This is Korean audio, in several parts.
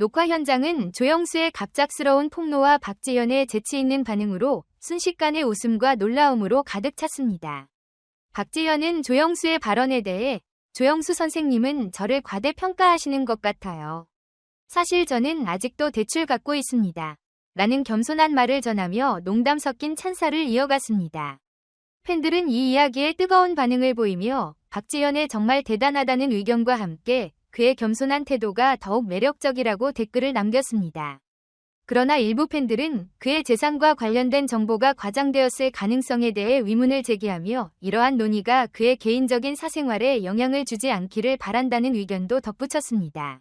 녹화 현장은 조영수의 갑작스러운 폭로와 박지연의 재치 있는 반응으로 순식간에 웃음과 놀라움으로 가득 찼습니다. 박지연은 조영수의 발언에 대해 조영수 선생님은 저를 과대평가하시는 것 같아요. 사실 저는 아직도 대출 갖고 있습니다. 라는 겸손한 말을 전하며 농담 섞인 찬사를 이어갔습니다. 팬들은 이 이야기에 뜨거운 반응을 보이며 박지연의 정말 대단하다는 의견과 함께 그의 겸손한 태도가 더욱 매력적이라고 댓글을 남겼습니다. 그러나 일부 팬들은 그의 재산과 관련된 정보가 과장되었을 가능성에 대해 의문을 제기하며 이러한 논의가 그의 개인적인 사생활에 영향을 주지 않기를 바란다는 의견도 덧붙였습니다.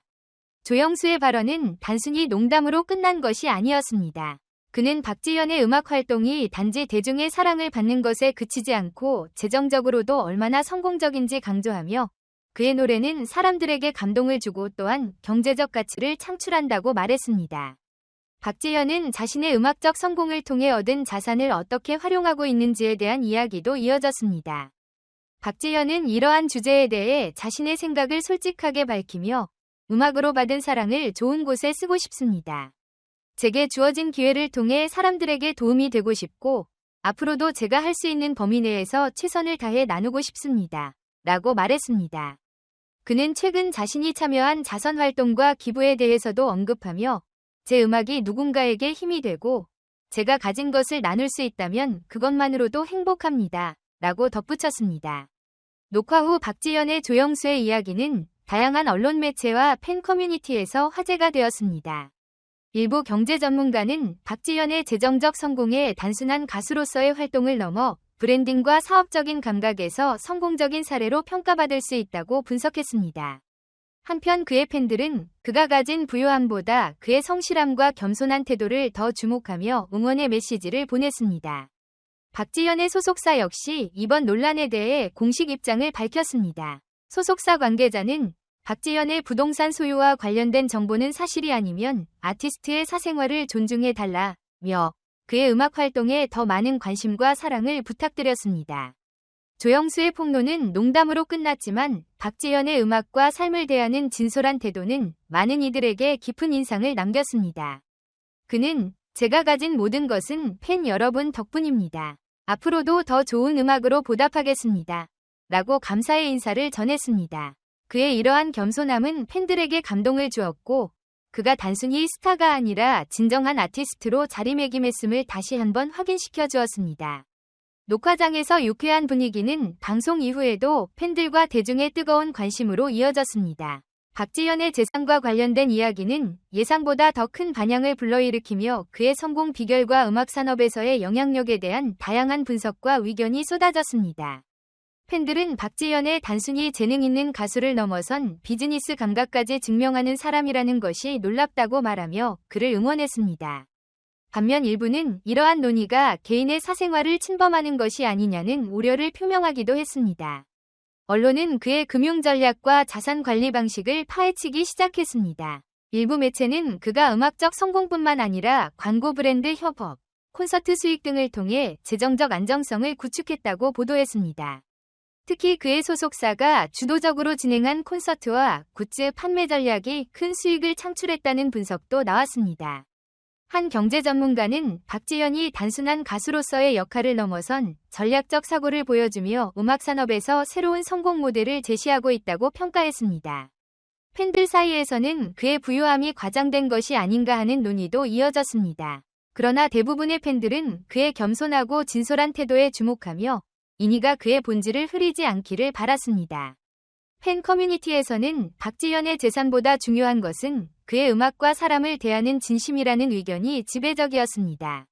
조영수의 발언은 단순히 농담으로 끝난 것이 아니었습니다. 그는 박지연의 음악 활동이 단지 대중의 사랑을 받는 것에 그치지 않고 재정적으로도 얼마나 성공적인지 강조하며 그의 노래는 사람들에게 감동을 주고 또한 경제적 가치를 창출한다고 말했습니다. 박지현은 자신의 음악적 성공을 통해 얻은 자산을 어떻게 활용하고 있는지에 대한 이야기도 이어졌습니다. 박지현은 이러한 주제에 대해 자신의 생각을 솔직하게 밝히며 음악으로 받은 사랑을 좋은 곳에 쓰고 싶습니다. 제게 주어진 기회를 통해 사람들에게 도움이 되고 싶고 앞으로도 제가 할 수 있는 범위 내에서 최선을 다해 나누고 싶습니다. 라고 말했습니다. 그는 최근 자신이 참여한 자선 활동과 기부에 대해서도 언급하며 제 음악이 누군가에게 힘이 되고 제가 가진 것을 나눌 수 있다면 그것만으로도 행복합니다. 라고 덧붙였습니다. 녹화 후 박지연의 조영수의 이야기는 다양한 언론 매체와 팬 커뮤니티에서 화제가 되었습니다. 일부 경제 전문가는 박지연의 재정적 성공에 단순한 가수로서의 활동을 넘어 브랜딩과 사업적인 감각에서 성공적인 사례로 평가받을 수 있다고 분석했습니다. 한편 그의 팬들은 그가 가진 부유함보다 그의 성실함과 겸손한 태도를 더 주목하며 응원의 메시지를 보냈습니다. 박지연의 소속사 역시 이번 논란에 대해 공식 입장을 밝혔습니다. 소속사 관계자는 박지연의 부동산 소유와 관련된 정보는 사실이 아니면 아티스트의 사생활을 존중해 달라며 그의 음악 활동에 더 많은 관심과 사랑을 부탁드렸습니다. 조영수의 폭로는 농담으로 끝났지만 박지연의 음악과 삶을 대하는 진솔한 태도는 많은 이들에게 깊은 인상을 남겼습니다. 그는 제가 가진 모든 것은 팬 여러분 덕분입니다. 앞으로도 더 좋은 음악으로 보답하겠습니다. 라고 감사의 인사를 전했습니다. 그의 이러한 겸손함은 팬들에게 감동을 주었고 그가 단순히 스타가 아니라 진정한 아티스트로 자리매김했음을 다시 한번 확인시켜 주었습니다. 녹화장에서 유쾌한 분위기는 방송 이후에도 팬들과 대중의 뜨거운 관심으로 이어졌습니다. 박지현의 재산과 관련된 이야기는 예상보다 더 큰 반향을 불러일으키며 그의 성공 비결과 음악 산업에서의 영향력에 대한 다양한 분석과 의견이 쏟아졌습니다. 팬들은 박지현의 단순히 재능 있는 가수를 넘어선 비즈니스 감각까지 증명하는 사람이라는 것이 놀랍다고 말하며 그를 응원했습니다. 반면 일부는 이러한 논의가 개인의 사생활을 침범하는 것이 아니냐는 우려를 표명하기도 했습니다. 언론은 그의 금융 전략과 자산 관리 방식을 파헤치기 시작했습니다. 일부 매체는 그가 음악적 성공뿐만 아니라 광고 브랜드 협업, 콘서트 수익 등을 통해 재정적 안정성을 구축했다고 보도했습니다. 특히 그의 소속사가 주도적으로 진행한 콘서트와 굿즈 판매 전략이 큰 수익을 창출했다는 분석도 나왔습니다. 한 경제 전문가는 박지현이 단순한 가수로서의 역할을 넘어선 전략적 사고를 보여주며 음악 산업에서 새로운 성공 모델을 제시하고 있다고 평가했습니다. 팬들 사이에서는 그의 부유함이 과장된 것이 아닌가 하는 논의도 이어졌습니다. 그러나 대부분의 팬들은 그의 겸손하고 진솔한 태도에 주목하며 이니가 그의 본질을 흐리지 않기를 바랐습니다. 팬 커뮤니티에서는 박지현의 재산보다 중요한 것은 그의 음악과 사람을 대하는 진심이라는 의견이 지배적이었습니다.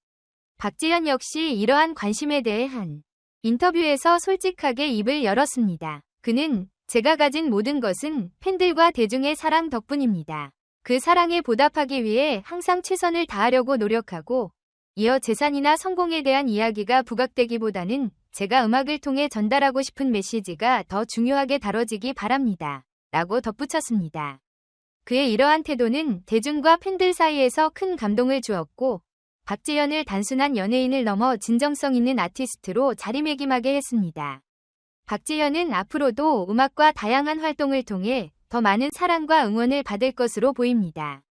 박지현 역시 이러한 관심에 대해 한 인터뷰에서 솔직하게 입을 열었습니다. 그는 제가 가진 모든 것은 팬들과 대중의 사랑 덕분입니다. 그 사랑에 보답하기 위해 항상 최선을 다하려고 노력하고 이어 재산이나 성공에 대한 이야기가 부각되기보다는 제가 음악을 통해 전달하고 싶은 메시지가 더 중요하게 다뤄지기 바랍니다. 라고 덧붙였습니다. 그의 이러한 태도는 대중과 팬들 사이에서 큰 감동을 주었고 박재현을 단순한 연예인을 넘어 진정성 있는 아티스트로 자리매김하게 했습니다. 박재현은 앞으로도 음악과 다양한 활동을 통해 더 많은 사랑과 응원을 받을 것으로 보입니다.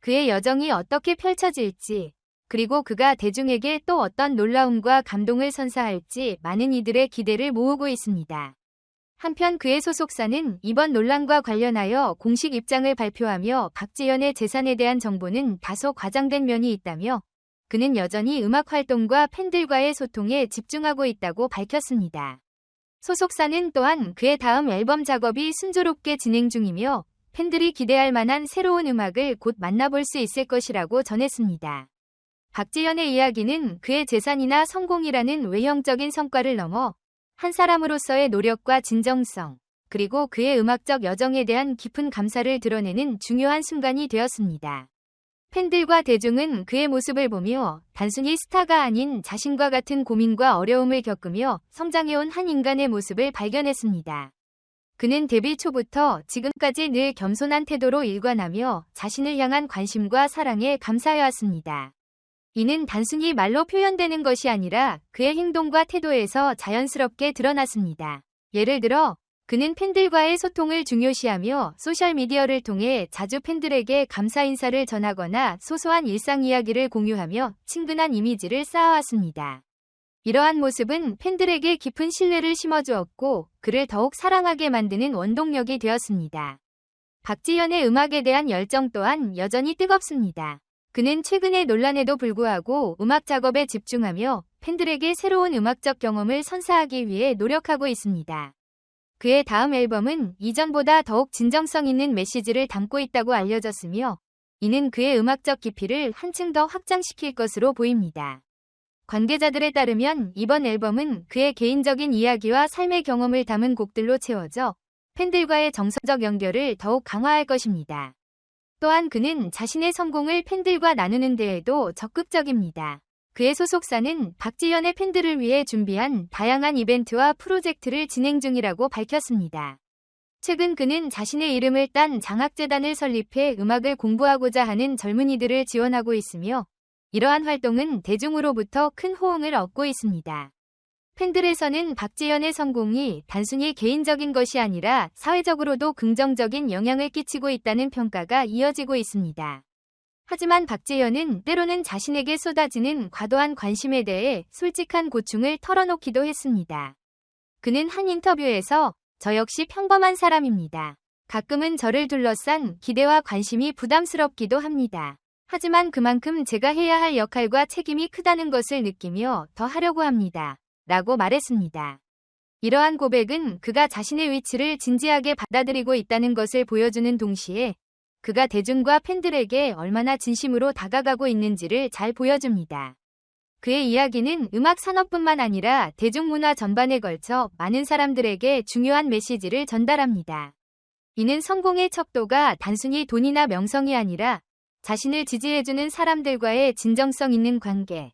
그의 여정이 어떻게 펼쳐질지, 그리고 그가 대중에게 또 어떤 놀라움과 감동을 선사할지 많은 이들의 기대를 모으고 있습니다. 한편 그의 소속사는 이번 논란과 관련하여 공식 입장을 발표하며 박지연의 재산에 대한 정보는 다소 과장된 면이 있다며 그는 여전히 음악 활동과 팬들과의 소통에 집중하고 있다고 밝혔습니다. 소속사는 또한 그의 다음 앨범 작업이 순조롭게 진행 중이며 팬들이 기대할 만한 새로운 음악을 곧 만나볼 수 있을 것이라고 전했습니다. 박지연의 이야기는 그의 재산이나 성공이라는 외형적인 성과를 넘어 한 사람으로서의 노력과 진정성, 그리고 그의 음악적 여정에 대한 깊은 감사를 드러내는 중요한 순간이 되었습니다. 팬들과 대중은 그의 모습을 보며 단순히 스타가 아닌 자신과 같은 고민과 어려움을 겪으며 성장해온 한 인간의 모습을 발견했습니다. 그는 데뷔 초부터 지금까지 늘 겸손한 태도로 일관하며 자신을 향한 관심과 사랑에 감사해왔습니다. 이는 단순히 말로 표현되는 것이 아니라 그의 행동과 태도에서 자연스럽게 드러났습니다. 예를 들어 그는 팬들과의 소통을 중요시하며 소셜미디어를 통해 자주 팬들에게 감사 인사를 전하거나 소소한 일상 이야기를 공유하며 친근한 이미지를 쌓아왔습니다. 이러한 모습은 팬들에게 깊은 신뢰를 심어주었고 그를 더욱 사랑하게 만드는 원동력이 되었습니다. 박지현의 음악에 대한 열정 또한 여전히 뜨겁습니다. 그는 최근의 논란에도 불구하고 음악 작업에 집중하며 팬들에게 새로운 음악적 경험을 선사하기 위해 노력하고 있습니다. 그의 다음 앨범은 이전보다 더욱 진정성 있는 메시지를 담고 있다고 알려졌으며 이는 그의 음악적 깊이를 한층 더 확장시킬 것으로 보입니다. 관계자들에 따르면 이번 앨범은 그의 개인적인 이야기와 삶의 경험을 담은 곡들로 채워져 팬들과의 정서적 연결을 더욱 강화할 것입니다. 또한 그는 자신의 성공을 팬들과 나누는 데에도 적극적입니다. 그의 소속사는 박지현의 팬들을 위해 준비한 다양한 이벤트와 프로젝트를 진행 중이라고 밝혔습니다. 최근 그는 자신의 이름을 딴 장학재단을 설립해 음악을 공부하고자 하는 젊은이들을 지원하고 있으며 이러한 활동은 대중으로부터 큰 호응을 얻고 있습니다. 팬들에서는 박지현의 성공이 단순히 개인적인 것이 아니라 사회적으로도 긍정적인 영향을 끼치고 있다는 평가가 이어지고 있습니다. 하지만 박지현은 때로는 자신에게 쏟아지는 과도한 관심에 대해 솔직한 고충을 털어놓기도 했습니다. 그는 한 인터뷰에서 저 역시 평범한 사람입니다. 가끔은 저를 둘러싼 기대와 관심이 부담스럽기도 합니다. 하지만 그만큼 제가 해야 할 역할과 책임이 크다는 것을 느끼며 더 하려고 합니다. 라고 말했습니다. 이러한 고백은 그가 자신의 위치를 진지하게 받아들이고 있다는 것을 보여주는 동시에 그가 대중과 팬들에게 얼마나 진심으로 다가가고 있는지를 잘 보여줍니다. 그의 이야기는 음악 산업뿐만 아니라 대중문화 전반에 걸쳐 많은 사람들에게 중요한 메시지를 전달합니다. 이는 성공의 척도가 단순히 돈이나 명성이 아니라 자신을 지지해주는 사람들과의 진정성 있는 관계,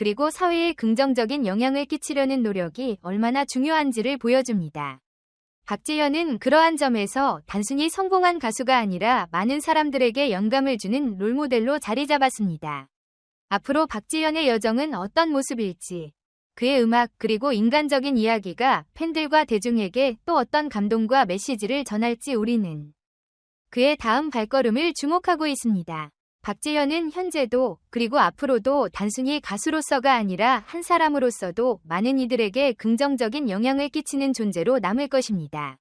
그리고 사회에 긍정적인 영향을 끼치려는 노력이 얼마나 중요한지를 보여줍니다. 박지현은 그러한 점에서 단순히 성공한 가수가 아니라 많은 사람들에게 영감을 주는 롤모델로 자리 잡았습니다. 앞으로 박지현의 여정은 어떤 모습일지, 그의 음악 그리고 인간적인 이야기가 팬들과 대중에게 또 어떤 감동과 메시지를 전할지 우리는 그의 다음 발걸음을 주목하고 있습니다. 박재현은 현재도 그리고 앞으로도 단순히 가수로서가 아니라 한 사람으로서도 많은 이들에게 긍정적인 영향을 끼치는 존재로 남을 것입니다.